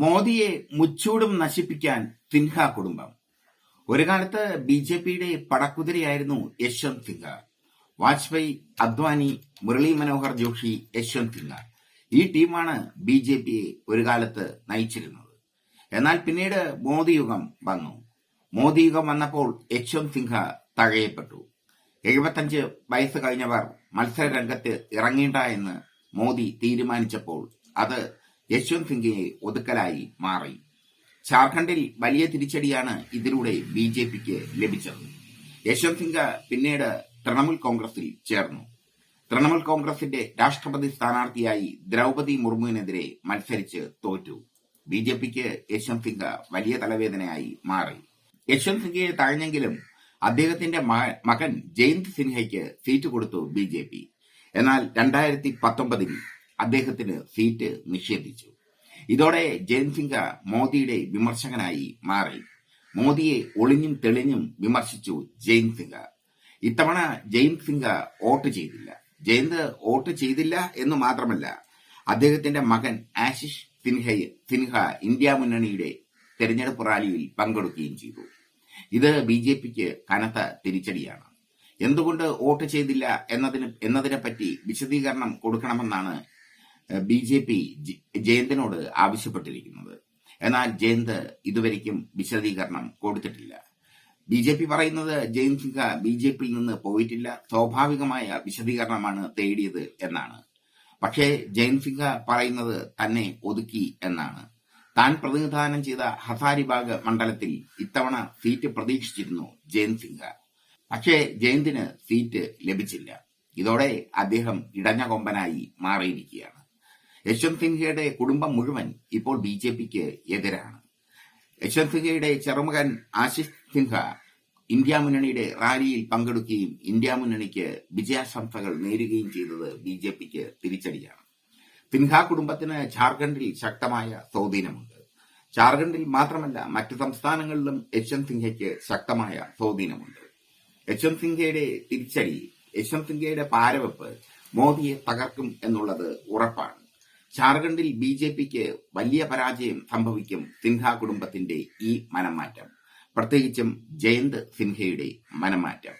മോദിയെ മുച്ചൂടും നശിപ്പിക്കാൻ സിൻഹ കുടുംബം. ഒരു കാലത്ത് ബി ജെ പിയുടെ പടക്കുതിരയായിരുന്നു യശ്വന്ത് സിൻഹ വാജ്പേയി അദ്വാനി മുരളി മനോഹർ ജോഷി യശ്വന്ത് സിൻഹ ഈ ടീമാണ് ബി ജെ പിയെ ഒരു കാലത്ത് നയിച്ചിരുന്നത്. എന്നാൽ പിന്നീട് മോദി യുഗം വന്നു. മോദി യുഗം വന്നപ്പോൾ യശ്വന്ത് സിൻഹ തഴയപ്പെട്ടു. എഴുപത്തഞ്ച് വയസ്സ് കഴിഞ്ഞവർ മത്സര രംഗത്ത് ഇറങ്ങേണ്ട എന്ന് മോദി തീരുമാനിച്ചപ്പോൾ അത് യശ്വന്ത് സിംഗിനെ ഒതുക്കലായി മാറി. ജാർഖണ്ഡിൽ വലിയ തിരിച്ചടിയാണ് ഇതിലൂടെ ബി ജെ പിക്ക് ലഭിച്ചത്. യശ്വന്ത് സിംഗ് പിന്നീട് തൃണമൂൽ കോൺഗ്രസിൽ ചേർന്നു. തൃണമൂൽ കോൺഗ്രസിന്റെ രാഷ്ട്രപതി സ്ഥാനാർത്ഥിയായി ദ്രൗപതി മുർമുവിനെതിരെ മത്സരിച്ച് തോറ്റു. ബി ജെ പിക്ക് യശ്വന്ത് സിംഗ് വലിയ തലവേദനയായി മാറി. യശ്വന്ത് സിംഗയെ താഴ്ന്നെങ്കിലും അദ്ദേഹത്തിന്റെ മകൻ ജയന്ത് സിൻഹയ്ക്ക് സീറ്റ് കൊടുത്തു ബി ജെ പി. എന്നാൽ രണ്ടായിരത്തി പത്തൊമ്പതിൽ അദ്ദേഹത്തിന് സീറ്റ് നിഷേധിച്ചു. ഇതോടെ ജയൻസിംഗ സിംഗ മോദിയുടെ വിമർശകനായി മാറി. മോദിയെ ഒളിഞ്ഞും തെളിഞ്ഞും വിമർശിച്ചു ജയൻസിംഗ സിംഗ ഇത്തവണ ജയൻസിംഗ സിംഗ വോട്ട് ചെയ്തില്ല. ജയന്ത് വോട്ട് ചെയ്തില്ല എന്ന് മാത്രമല്ല അദ്ദേഹത്തിന്റെ മകൻ ആശിഷ് സിൻഹയെ സിൻഹ ഇന്ത്യ മുന്നണിയുടെ തെരഞ്ഞെടുപ്പ് റാലിയിൽ പങ്കെടുക്കുകയും ചെയ്തു. ഇത് ബി ജെ പിക്ക് കനത്ത തിരിച്ചടിയാണ്. എന്തുകൊണ്ട് വോട്ട് ചെയ്തില്ല എന്നതിന് എന്നതിനെ പറ്റി വിശദീകരണം കൊടുക്കണമെന്നാണ് ബി ജെ പി ജയന്തിനോട് ആവശ്യപ്പെട്ടിരിക്കുന്നത്. എന്നാൽ ജയന്ത് ഇതുവരെയ്ക്കും വിശദീകരണം കൊടുത്തിട്ടില്ല. ബി ജെ പി പറയുന്നത് ജയന്ത് സിംഗ ബി ജെ പിയിൽ നിന്ന് പോയിട്ടില്ല. സ്വാഭാവികമായ വിശദീകരണമാണ് തേടിയത് എന്നാണ്. പക്ഷേ ജയന്ത് സിംഗ പറയുന്നത് തന്നെ ഒതുക്കി എന്നാണ്. താൻ പ്രതിനിധാനം ചെയ്ത ഹസാരിബാഗ് മണ്ഡലത്തിൽ ഇത്തവണ സീറ്റ് പ്രതീക്ഷിച്ചിരുന്നു ജയന്ത് സിംഗ പക്ഷേ ജയന്തിന് സീറ്റ് ലഭിച്ചില്ല. ഇതോടെ അദ്ദേഹം ഇടഞ്ഞ കൊമ്പനായി മാറിയിരിക്കുകയാണ്. യശ്വന്ത് സിൻഹയുടെ കുടുംബം മുഴുവൻ ഇപ്പോൾ ബി ജെ പിക്ക് എതിരാണ്. യശ്വന്ത് സിൻഹയുടെ ചെറുമകൻ ആശിഷ് സിൻഹ ഇന്ത്യ മുന്നണിയുടെ റാലിയിൽ പങ്കെടുക്കുകയും ഇന്ത്യ മുന്നണിക്ക് വിജയാശംസകൾ നേരുകയും ചെയ്തത് ബി ജെ പിക്ക് തിരിച്ചടിയാണ്. സിൻഹ കുടുംബത്തിന് ജാർഖണ്ഡിൽ ശക്തമായ സ്വാധീനമുണ്ട്. ജാർഖണ്ഡിൽ മാത്രമല്ല മറ്റ് സംസ്ഥാനങ്ങളിലും യശ്വന്ത് സിൻഹയ്ക്ക് ശക്തമായ സ്വാധീനമുണ്ട്. യശ്വന്ത് സിൻഹയുടെ തിരിച്ചടി യശ്വന്ത് സിൻഹയുടെ പാരവെപ്പ് മോദിയെ തകർക്കും എന്നുള്ളത് ഉറപ്പാണ്. ജാർഖണ്ഡിൽ ബി ജെ പിക്ക് വലിയ പരാജയം സംഭവിക്കും സിൻഹ കുടുംബത്തിന്റെ ഈ മനംമാറ്റം. പ്രത്യേകിച്ചും ജയന്ത് സിൻഹയുടെ മനംമാറ്റം.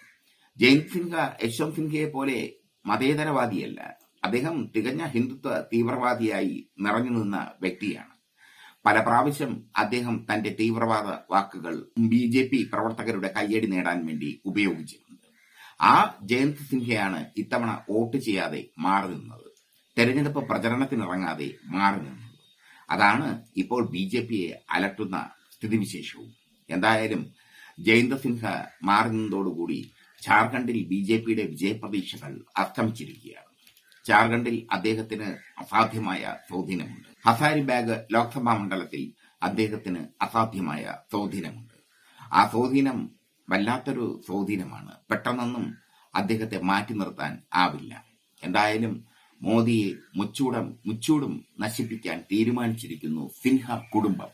ജയന്ത് സിൻഹ യശ്വന്ത് സിൻഹയെ പോലെ മതേതരവാദിയല്ല. അദ്ദേഹം തികഞ്ഞ ഹിന്ദുത്വ തീവ്രവാദിയായി നിറഞ്ഞു നിന്ന വ്യക്തിയാണ്. പല പ്രാവശ്യം അദ്ദേഹം തന്റെ തീവ്രവാദ വാക്കുകൾ ബി ജെ പി പ്രവർത്തകരുടെ കയ്യടി നേടാൻ വേണ്ടി ഉപയോഗിച്ചിട്ടുണ്ട്. ആ ജയന്ത് സിൻഹയാണ് ഇത്തവണ വോട്ട് ചെയ്യാതെ മാറി നിന്നത്. തെരഞ്ഞെടുപ്പ് പ്രചരണത്തിനിറങ്ങാതെ മാറി നിന്നു. അതാണ് ഇപ്പോൾ ബി ജെ പിയെ അലട്ടുന്ന സ്ഥിതിവിശേഷവും. എന്തായാലും ജയന്ത സിൻഹ മാറി നിന്നതോടുകൂടി ജാർഖണ്ഡിൽ ബി ജെ പിയുടെ വിജയപ്രതീക്ഷകൾ അസ്തമിച്ചിരിക്കുകയാണ്. ജാർഖണ്ഡിൽ അദ്ദേഹത്തിന് അസാധ്യമായ സ്വാധീനമുണ്ട്. ഹസാരിബാഗ് ലോക്സഭാ മണ്ഡലത്തിൽ അദ്ദേഹത്തിന് അസാധ്യമായ സ്വാധീനമുണ്ട്. ആ സ്വാധീനം വല്ലാത്തൊരു സ്വാധീനമാണ്. പെട്ടെന്നൊന്നും അദ്ദേഹത്തെ മാറ്റി നിർത്താൻ ആവില്ല. എന്തായാലും മോദിയെ മുച്ചൂടം മുച്ചൂടും നശിപ്പിക്കാൻ തീരുമാനിച്ചിരിക്കുന്നു സിൻഹ കുടുംബം.